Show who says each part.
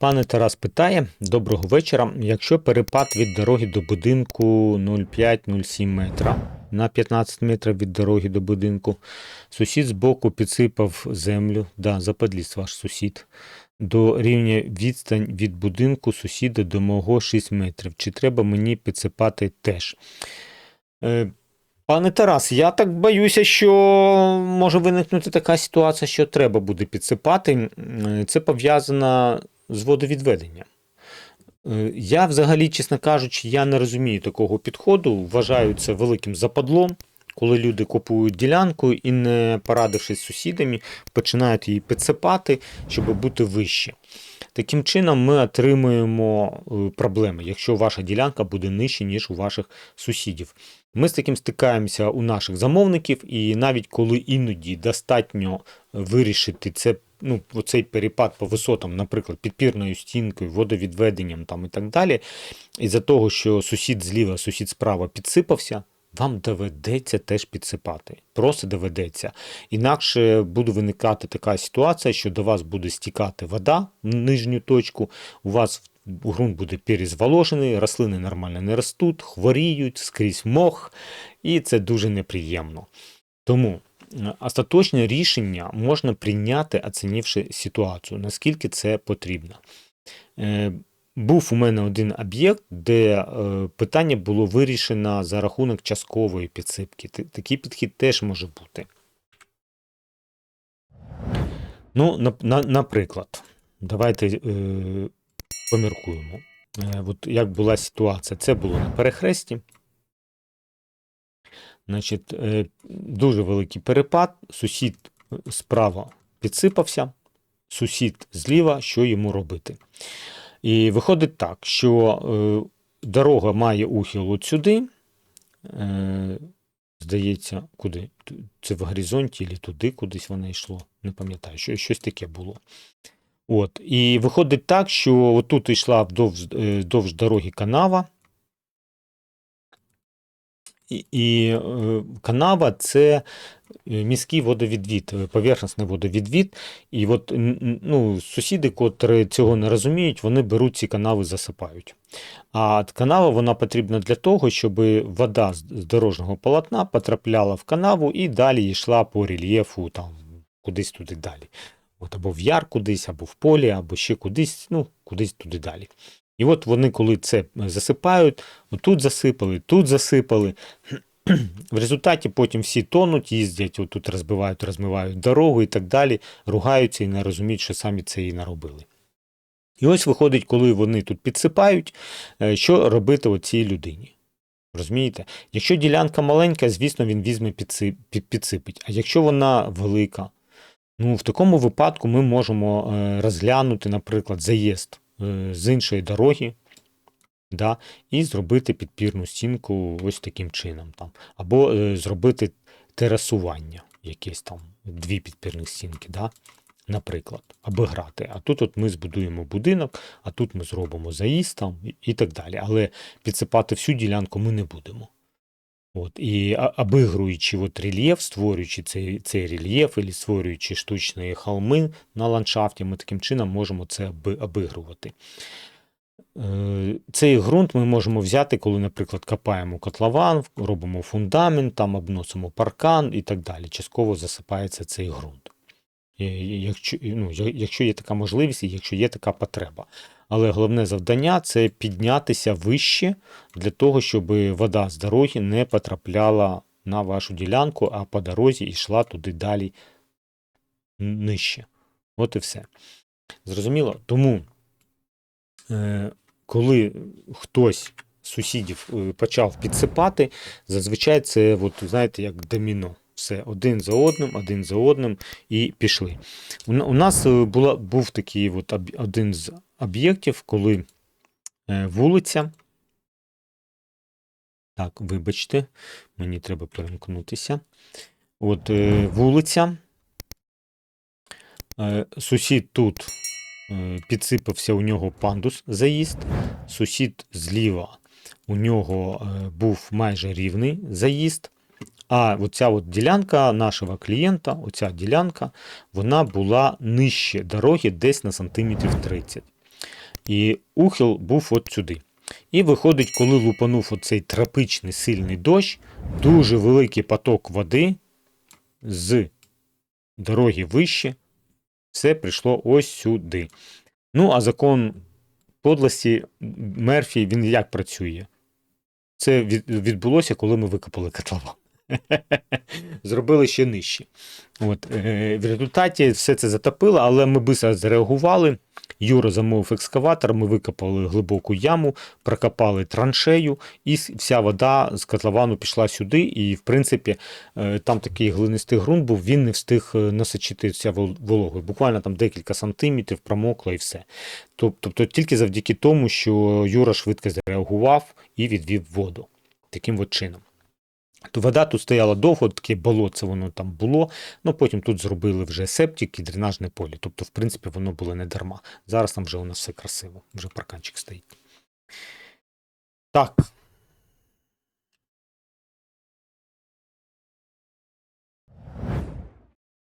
Speaker 1: Пане Тарас питає: доброго вечора. Якщо перепад від дороги до будинку 0,5-0,7 метра на 15 метрів від дороги до будинку, сусід збоку підсипав землю, да, западліс ваш сусід, до рівня відстань від будинку сусіда до мого 6 метрів. Чи треба мені підсипати теж? Е, Пане Тарас, я так боюся, що може виникнути така ситуація, що треба буде підсипати. Це пов'язано з водовідведенням. Е, Я взагалі, чесно кажучи, я не розумію такого підходу. Вважаю це великим западлом, коли люди купують ділянку і, не порадившись з сусідами, починають її підсипати, щоб бути вище. Таким чином, ми отримуємо е, проблеми, якщо ваша ділянка буде нижче, ніж у ваших сусідів. Ми з таким стикаємося у наших замовників, і навіть коли іноді достатньо вирішити це, ну, оцей перепад по висотам, наприклад, підпірною стінкою, водовідведенням там, і так далі, із-за того, що сусід зліва, сусід справа підсипався, вам доведеться теж підсипати. Просто доведеться. Інакше буде виникати така ситуація, що до вас буде стікати вода в нижню точку, у вас ґрунт буде перезволожений, рослини нормально не ростуть, хворіють, скрізь мох, і це дуже неприємно. Тому е, остаточне рішення можна прийняти, оцінивши ситуацію, наскільки це потрібно. Був у мене один об'єкт, де е, питання було вирішено за рахунок часткової підсипки. Такий підхід теж може бути. Ну, на, на, наприклад, давайте е, поміркуємо. Е, от як була ситуація? Це було на перехресті. Значить, е, дуже великий перепад. Сусід е, справа підсипався, сусід зліва, що йому робити. І виходить так, що е, дорога має ухил от сюди. Е, здається, куди? Це в горизонті, чи туди кудись воно йшло. Не пам'ятаю, що щось таке було. От. І виходить так, що отут йшла вдовж, е, вдовж дороги канава. І, е, канава це е, міський водовідвід, е, поверхностний водовідвід. І от ну, сусіди, котрі цього не розуміють, вони беруть ці канави, засипають. А канава вона потрібна для того, щоб вода з дорожнього полотна потрапляла в канаву і далі йшла по рельєфу там, кудись туди далі. От або в яр кудись, або в полі, або ще кудись, ну, кудись туди далі. І от вони, коли це засипають, тут засипали, тут засипали. В результаті потім всі тонуть, їздять, отут розбивають, розмивають дорогу і так далі, ругаються і не розуміють, що самі це і наробили. І ось виходить, коли вони тут підсипають, е, що робити оцій людині. Розумієте? Якщо ділянка маленька, звісно, він візьме підсипить. А якщо вона велика, ну в такому випадку ми можемо е, розглянути, наприклад, заїзд е, з іншої дороги, да, і зробити підпірну стінку ось таким чином. Там. Або е, зробити терасування, якесь там, дві підпірні стінки, да, наприклад, аби грати. А тут от ми збудуємо будинок, а тут ми зробимо заїзд там, і, і так далі. Але підсипати всю ділянку ми не будемо. От, і обігруючи от рельєф, створюючи цей, цей рельєф, і створюючи штучні холми на ландшафті, ми таким чином можемо це обігрувати. Е, Цей ґрунт ми можемо взяти, коли, наприклад, копаємо котлован, робимо фундамент, там обносимо паркан і так далі. Частково засипається цей ґрунт. Е, Якщо, ну, якщо є така можливість і якщо є така потреба. Але головне завдання це піднятися вище для того, щоб вода з дороги не потрапляла на вашу ділянку, а по дорозі йшла туди далі нижче. От і все. Зрозуміло? Тому, е, коли хтось з сусідів е, почав підсипати, зазвичай це, от, знаєте, як доміно. Все один за одним, один за одним і пішли. У, нас е, була, був такий от один з об'єктів, коли е, вулиця. Так, вибачте, мені треба перемкнутися. От е, вулиця. Е, сусід тут підсипався, у нього пандус заїзд. Сусід зліва, у нього був майже рівний заїзд. А оця от ділянка нашого клієнта, оця ділянка, вона була нижче дороги десь на сантиметрів 30. І ухил був от сюди. І виходить, коли лупанув оцей тропичний сильний дощ, дуже великий поток води з дороги вище, все прийшло ось сюди. Ну, а закон подлості Мерфі, він як працює? Це відбулося, коли ми викопали котлован. Зробили ще нижче. От, е, в результаті все це затопило, але ми швидко зреагували. Юра замовив екскаватор, ми викопали глибоку яму, прокопали траншею, і вся вода з котловану пішла сюди. І, в принципі, е, там такий глинистий ґрунт був, він не встиг е, насичитися вол- вологою. Буквально там декілька сантиметрів промокло і все. Тобто тільки завдяки тому, що Юра швидко зреагував і відвів воду. Таким от чином. То вода тут стояла довго, таке болотце воно там було. Ну потім тут зробили вже септик і дренажне поле. Тобто, в принципі, воно було не дарма. Зараз там вже у нас все красиво, вже парканчик стоїть. Так,